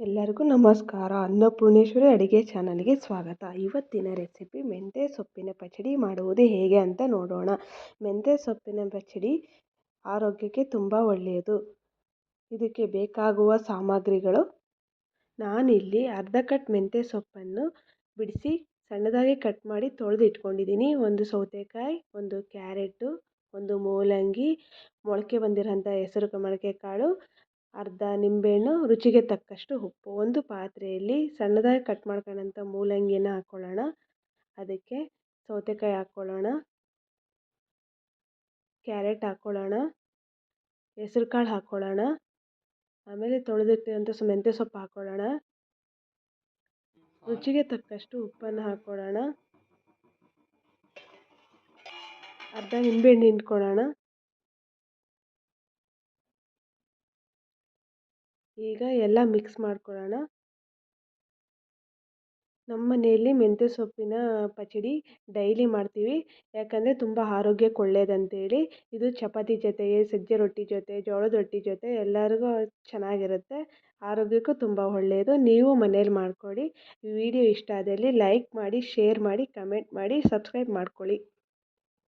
ಎಲ್ಲರಿಗೂ ನಮಸ್ಕಾರ. ಅನ್ನಪೂರ್ಣೇಶ್ವರಿ ಅಡುಗೆ ಚಾನಲ್ಗೆ ಸ್ವಾಗತ. ಇವತ್ತಿನ ರೆಸಿಪಿ ಮೆಂತ್ಯ ಸೊಪ್ಪಿನ ಪಚಡಿ ಮಾಡುವುದು ಹೇಗೆ ಅಂತ ನೋಡೋಣ. ಮೆಂತ್ಯ ಸೊಪ್ಪಿನ ಪಚಡಿ ಆರೋಗ್ಯಕ್ಕೆ ತುಂಬ ಒಳ್ಳೆಯದು. ಇದಕ್ಕೆ ಬೇಕಾಗುವ ಸಾಮಗ್ರಿಗಳು. ನಾನಿಲ್ಲಿ ಅರ್ಧ ಕಟ್ ಮೆಂತ್ಯ ಸೊಪ್ಪನ್ನು ಬಿಡಿಸಿ ಸಣ್ಣದಾಗಿ ಕಟ್ ಮಾಡಿ ತೊಳೆದು ಇಟ್ಕೊಂಡಿದ್ದೀನಿ ಒಂದು ಸೌತೆಕಾಯಿ, ಒಂದು ಕ್ಯಾರೆಟು, ಒಂದು ಮೂಲಂಗಿ, ಮೊಳಕೆ ಬಂದಿರೋಂಥ ಹೆಸರು ಮೊಳಕೆ ಕಾಳು ಅರ್ಧ ನಿಂಬೆಹಣ್ಣು ರುಚಿಗೆ ತಕ್ಕಷ್ಟು ಉಪ್ಪು. ಒಂದು ಪಾತ್ರೆಯಲ್ಲಿ ಸಣ್ಣದಾಗಿ ಕಟ್ ಮಾಡ್ಕೊಂಡಂಥ ಮೂಲಂಗಿನ ಹಾಕ್ಕೊಳ್ಳೋಣ ಅದಕ್ಕೆ ಸೌತೆಕಾಯಿ ಹಾಕ್ಕೊಳ್ಳೋಣ ಕ್ಯಾರೆಟ್ ಹಾಕ್ಕೊಳ್ಳೋಣ ಹೆಸ್ರು ಕಾಳು ಹಾಕ್ಕೊಳ್ಳೋಣ ಆಮೇಲೆ ತೊಳೆದಿಟ್ಟಿರೋಂಥ ಮೆಂತ್ಯ ಸೊಪ್ಪು ಹಾಕ್ಕೊಳ್ಳೋಣ ರುಚಿಗೆ ತಕ್ಕಷ್ಟು ಉಪ್ಪನ್ನು ಹಾಕ್ಕೊಳ್ಳೋಣ ಅರ್ಧ ನಿಂಬೆಹಣ್ಣು ಹಿಂಡ್ಕೊಳ್ಳೋಣ. ಈಗ ಎಲ್ಲ ಮಿಕ್ಸ್ ಮಾಡ್ಕೊಳ್ಳೋಣ ನಮ್ಮ ಮನೆಯಲ್ಲಿ ಮೆಂತ್ಯ ಸೊಪ್ಪಿನ ಪಚಡಿ ಡೈಲಿ ಮಾಡ್ತೀವಿ. ಯಾಕಂದರೆ ತುಂಬ ಆರೋಗ್ಯಕ್ಕೆ ಒಳ್ಳೆಯದಂತೇಳಿ ಇದು ಚಪಾತಿ ಜೊತೆಗೆ ಸಜ್ಜೆ ರೊಟ್ಟಿ ಜೊತೆ, ಜೋಳದ ರೊಟ್ಟಿ ಜೊತೆ ಎಲ್ಲರಿಗೂ ಚೆನ್ನಾಗಿರುತ್ತೆ. ಆರೋಗ್ಯಕ್ಕೂ ತುಂಬ ಒಳ್ಳೆಯದು ನೀವು ಮನೇಲಿ ಮಾಡ್ಕೊಳ್ಳಿ. ವಿಡಿಯೋ ಇಷ್ಟ ಆದಲ್ಲಿ ಲೈಕ್ ಮಾಡಿ, ಶೇರ್ ಮಾಡಿ, ಕಮೆಂಟ್ ಮಾಡಿ, ಸಬ್ಸ್ಕ್ರೈಬ್ ಮಾಡ್ಕೊಳ್ಳಿ.